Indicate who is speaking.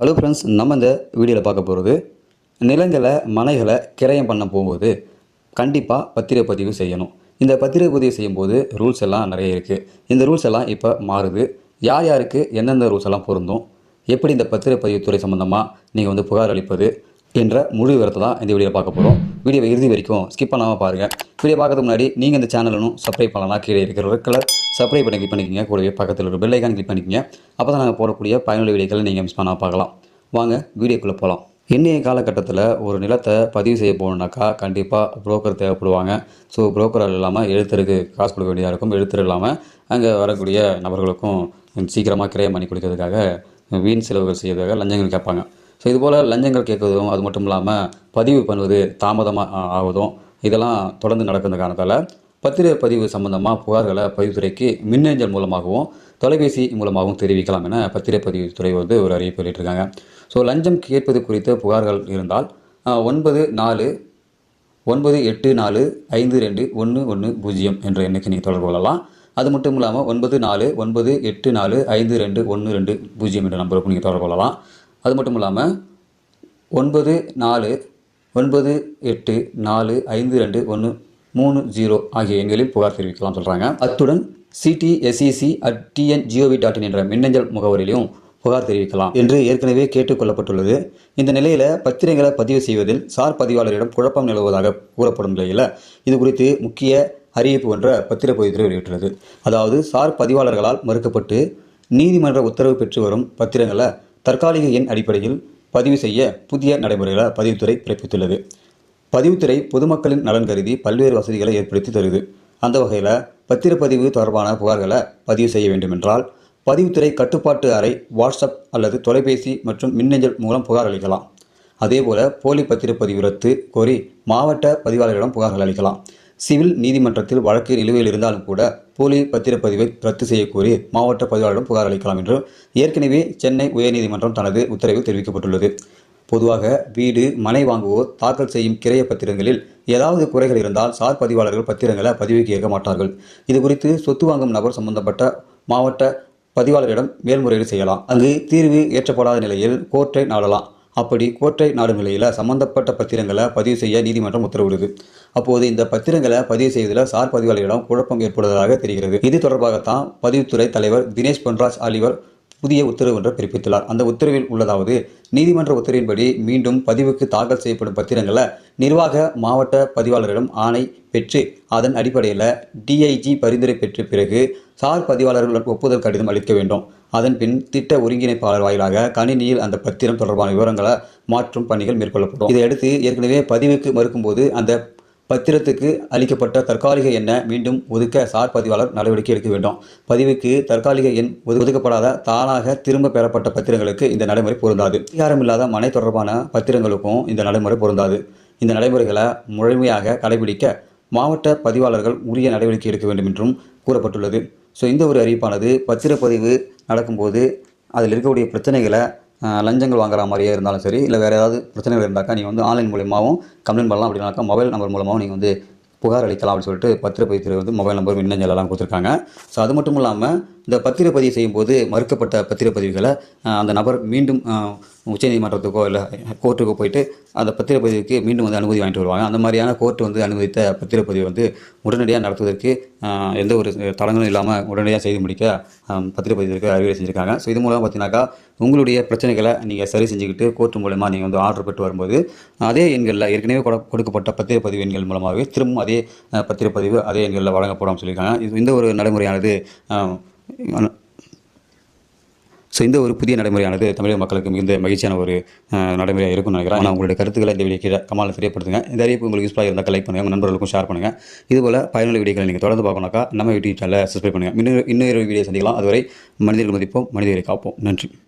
Speaker 1: Hello friends நம்ம இந்த வீடியோவில் பார்க்க போகிறது நிலங்களை மனைகளை கிரயம் பண்ண போகும்போது கண்டிப்பாக பத்திரப்பதிவு செய்யணும். இந்த பத்திரப்பதிவு செய்யும்போது ரூல்ஸ் எல்லாம் நிறைய இருக்குது இந்த ரூல்ஸ் எல்லாம் இப்போ மாறுது. யார் யாருக்கு எந்தெந்த ரூல்ஸ் எல்லாம் பொருந்தும்? எப்படி இந்த பத்திரப்பதிவுத்துறை சம்மந்தமாக நீங்கள் வந்து புகார் அளிப்பது? என்ற முழு விவரத்தை தான் இந்த வீடியோவில் பார்க்க போகிறோம் வீடியோ இறுதி வரைக்கும் ஸ்கிப் பண்ணாமல் பாருங்கள் வீடியோ பார்க்கறதுக்கு முன்னாடி நீங்கள் இந்த சேனலும் சப்ஸ்கிரைப் பண்ணலாம் கீழே இருக்கிற ரெட் கலர் சப்ஸ்கிரைப் பண்ணி கிளிக் பண்ணிக்கங்க. கூடவே பக்கத்தில் ஒரு பெல்லைக்கான் கிளிக் பண்ணிக்கங்க. அப்போ தான் நாங்கள் போடக்கூடிய பயனுள்ள வீடியோக்களை நீங்கள் மிஸ் பண்ணாமல் பார்க்கலாம். வாங்க வீடியோக்குள்ளே போகலாம் இன்றைய காலகட்டத்தில் ஒரு நிலத்தை பதிவு செய்ய போகணுன்னாக்கா கண்டிப்பாக புரோக்கர் தேவைப்படுவாங்க. ஸோ புரோக்கர் இல்லாமல் எழுத்தருக்கு காசு கொடுக்க வேண்டியதாக இருக்கும். எழுத்தர் இல்லாமல் அங்கே வரக்கூடிய நபர்களுக்கும் சீக்கிரமாக கிரயம் பண்ணி கொடுக்கறதுக்காக வீண் செலவுகள் செய்யறதுக்காக லஞ்சங்கள் கேட்பாங்க. ஸோ இதுபோல் லஞ்சங்கள் கேட்குறதும் அது மட்டும் இல்லாமல் பதிவு பண்ணுவது தாமதமாக ஆகுதும் இதெல்லாம் தொடர்ந்து நடக்கிற காரணத்தால் பத்திரப்பதிவு சம்பந்தமாக புகார்களை பதிவுத்துறைக்கு மின்னஞ்சல் மூலமாகவும் தொலைபேசி மூலமாகவும் தெரிவிக்கலாம் என பத்திரப்பதிவுத்துறை வந்து ஒரு அறிவிப்பு வெளியிட்டிருக்காங்க. ஸோ லஞ்சம் கேட்பது குறித்த புகார்கள் இருந்தால் ஒன்பது நாலு ஒன்பது எட்டு நாலு ஐந்து ரெண்டு ஒன்று ஒன்று பூஜ்ஜியம் என்ற எண்ணுக்கு நீங்கள் தொடர்பு கொள்ளலாம். அது மட்டும் இல்லாமல் ஒன்பது நாலு ஒன்பது எட்டு நாலு ஐந்து ரெண்டு ஒன்று ரெண்டு பூஜ்ஜியம் என்ற நம்பருக்கு நீங்கள் தொடர்பு கொள்ளலாம். அது மட்டும் இல்லாமல் ஒன்பது நாலு ஒன்பது எட்டு நாலு ஐந்து ரெண்டு ஒன்று மூணு ஜீரோ ஆகிய எண்களில் புகார் தெரிவிக்கலாம் சொல்கிறாங்க அத்துடன் CDSEC at TNGOV dot in என்ற மின்னஞ்சல் முகவரியிலையும் புகார் தெரிவிக்கலாம் என்று ஏற்கனவே கேட்டுக்கொள்ளப்பட்டுள்ளது இந்த நிலையில் பத்திரங்களை பதிவு செய்வதில் சார் பதிவாளரிடம் குழப்பம் நிலவுவதாக கூறப்படும் நிலையில் இது குறித்து முக்கிய அறிவிப்பு ஒன்ற பத்திரப்பதிவுத்துறை வெளியிட்டுள்ளது. அதாவது சார் பதிவாளர்களால் மறுக்கப்பட்டு நீதிமன்ற உத்தரவு பெற்று வரும் பத்திரங்களை தற்காலிக எண் அடிப்படையில் பதிவு செய்ய புதிய நடைமுறைகளை பதிவுத்துறை பிறப்பித்துள்ளது. பதிவுத்துறை பொதுமக்களின் நலன் கருதி பல்வேறு வசதிகளை ஏற்படுத்தி தருது. அந்த வகையில் பத்திரப்பதிவு தொடர்பான புகார்களை பதிவு செய்ய வேண்டுமென்றால் பதிவுத்துறை கட்டுப்பாட்டு அறை வாட்ஸ்அப் அல்லது தொலைபேசி மற்றும் மின்னஞ்சல் மூலம் புகார் அளிக்கலாம். அதேபோல போலி பத்திரப்பதிவு ரத்து கோரி மாவட்ட பதிவாளர்களிடம் புகார்கள் அளிக்கலாம். சிவில் நீதிமன்றத்தில் வழக்கு நிலுவையில் இருந்தாலும் கூட போலி பத்திரப்பதிவை ரத்து செய்யக்கோரி மாவட்ட பதிவாளரிடம் புகார் அளிக்கலாம் என்று ஏற்கனவே சென்னை உயர்நீதிமன்றம் தனது உத்தரவில் தெரிவிக்கப்பட்டுள்ளது. பொதுவாக வீடு மனை வாங்குவோர் தாக்கல் செய்யும் கிரைய பத்திரங்களில் ஏதாவது குறைகள் இருந்தால் சார் பதிவாளர்கள் பத்திரங்களை பதிவுக்கு ஏற்க மாட்டார்கள். இது குறித்து சொத்து வாங்கும் நபர் சம்பந்தப்பட்ட மாவட்ட பதிவாளரிடம் மேல்முறையீடு செய்யலாம். அங்கு தீர்வு ஏற்றப்படாத நிலையில் கோர்ட்டை நாடலாம். அப்படி கோர்ட்டை நாடும் நிலையில் சம்பந்தப்பட்ட பத்திரங்களை பதிவு செய்ய நீதிமன்றம் உத்தரவிடுது. அப்போது இந்த பத்திரங்களை பதிவு செய்வதில் சார் பதிவாளர்களிடம் குழப்பம் ஏற்படுவதாக தெரிகிறது. இது தொடர்பாகத்தான் பதிவுத்துறை தலைவர் தினேஷ் பொன்ராஜ் ஆலிவர் புதிய உத்தரவு ஒன்றை பிறப்பித்துள்ளார். அந்த உத்தரவில் உள்ளதாவது நீதிமன்ற உத்தரவின்படி மீண்டும் பதிவுக்கு தாக்கல் செய்யப்படும் பத்திரங்களை நிர்வாக மாவட்ட பதிவாளரிடம் ஆணை பெற்று அதன் அடிப்படையில் டிஐஜி பரிந்துரை பெற்ற பிறகு சார் பதிவாளர்களுடன் ஒப்புதல் கடிதம் அளிக்க வேண்டும். அதன் பின் திட்ட ஒருங்கிணைப்பாளர் வாயிலாக கணினியில் அந்த பத்திரம் தொடர்பான விவரங்களை மாற்றும் பணிகள் மேற்கொள்ளப்படும். இதையடுத்து ஏற்கனவே பதிவுக்கு மறுக்கும்போது அந்த பத்திரத்துக்கு அளிக்கப்பட்ட தற்காலிக எண்ணை மீண்டும் ஒதுக்க சார் பதிவாளர் நடவடிக்கை எடுக்க வேண்டும். பதிவுக்கு தற்காலிக எண் ஒது- ஒதுக்கப்படாத தானாக திரும்ப பெறப்பட்ட பத்திரங்களுக்கு இந்த நடைமுறை பொருந்தாது. அதிகாரமில்லாத மனை தொடர்பான பத்திரங்களுக்கும் இந்த நடைமுறை பொருந்தாது. இந்த நடைமுறைகளை முழுமையாக கடைபிடிக்க மாவட்ட பதிவாளர்கள் உரிய நடவடிக்கை எடுக்க வேண்டும் என்றும் கூறப்பட்டுள்ளது. ஸோ இந்த ஒரு அறிவிப்பானது பத்திரப்பதிவு நடக்கும்போது அதில் இருக்கக்கூடிய பிரச்சனைகளை லஞ்சங்கள் வாங்குற மாதிரியே இருந்தாலும் சரி இல்லை வேறு ஏதாவது பிரச்சனைகள் இருந்தாக்கா நீங்கள் வந்து ஆன்லைன் மூலியமாகவும் கம்ப்ளைண்ட் பண்ணலாம். அப்படின்னாக்கா மொபைல் நம்பர் மூலமாகவும் நீங்கள் வந்து புகார் அளிக்கலாம் அப்படின்னு சொல்லிட்டு பத்திரப்பதிவுத்துறை வந்து மொபைல் நம்பர் மின்னஞ்சல் எல்லாம் கொடுத்துருக்காங்க. ஸோ அது மட்டும் இல்லாமல் இந்த பத்திரப்பதிவு செய்யும்போது மறுக்கப்பட்ட பத்திரப்பதிவுகளை அந்த நபர் மீண்டும் உச்சநீதிமன்றத்துக்கோ இல்லை கோர்ட்டுக்கோ போயிட்டு அந்த பத்திரப்பதிவுக்கு மீண்டும் வந்து அனுமதி வாங்கிட்டு வருவாங்க. அந்த மாதிரியான கோர்ட் வந்து அனுமதித்த பத்திரப்பதிவு வந்து உடனடியாக நடத்துவதற்கு எந்த ஒரு தடங்களும் இல்லாமல் உடனடியாக செய்து முடிக்க பத்திரப்பதிவுக்கு அறிவுரை செஞ்சுருக்காங்க. ஸோ இது மூலம் பார்த்தீங்கன்னாக்கா உங்களுடைய பிரச்சனைகளை நீங்கள் சரி செஞ்சுக்கிட்டு கோர்ட் மூலமாக நீங்கள் வந்து ஆர்டர் பெற்று வரும்போது அதே எண்களில் ஏற்கனவே கொடுக்கப்பட்ட பத்திரப்பதிவு எண்கள் மூலமாகவே திரும்பவும் அதே பத்திரப்பதிவு அதே எண்களில் வழங்கப்படும் சொல்லியிருக்காங்க. இது இந்த ஒரு நடைமுறையானது ஸோ இந்த ஒரு புதிய நடைமுறையானது தமிழக மக்களுக்கு மிகுந்த மகிழ்ச்சியான ஒரு நடைமுறையாக இருக்கும்னு நினைக்கிறேன். நான் உங்களுடைய கருத்துக்களை இந்த வீடியோ கீழே கமாலில் தெரியப்படுத்துங்க. இந்த அறிவிப்பு உங்களுக்கு யூஸ்ஃபுல்லாக இருந்தால் லைக் பண்ணுங்கள் உங்கள் நண்பர்களுக்கும் ஷேர் பண்ணுங்கள் இதுபோல் பயனுள்ள வீடியோக்களை நீங்கள் தொடர்ந்து பார்க்கணும்னாக்கா நம்ம யூடியூப் சேனலை சப்ஸ்கிரைப் பண்ணுங்கள் இன்னொரு இன்னொரு வீடியோ சந்திக்கலாம். அதுவரை மனிதர்கள் மதிப்போம் மனிதர்களை காப்போம். நன்றி.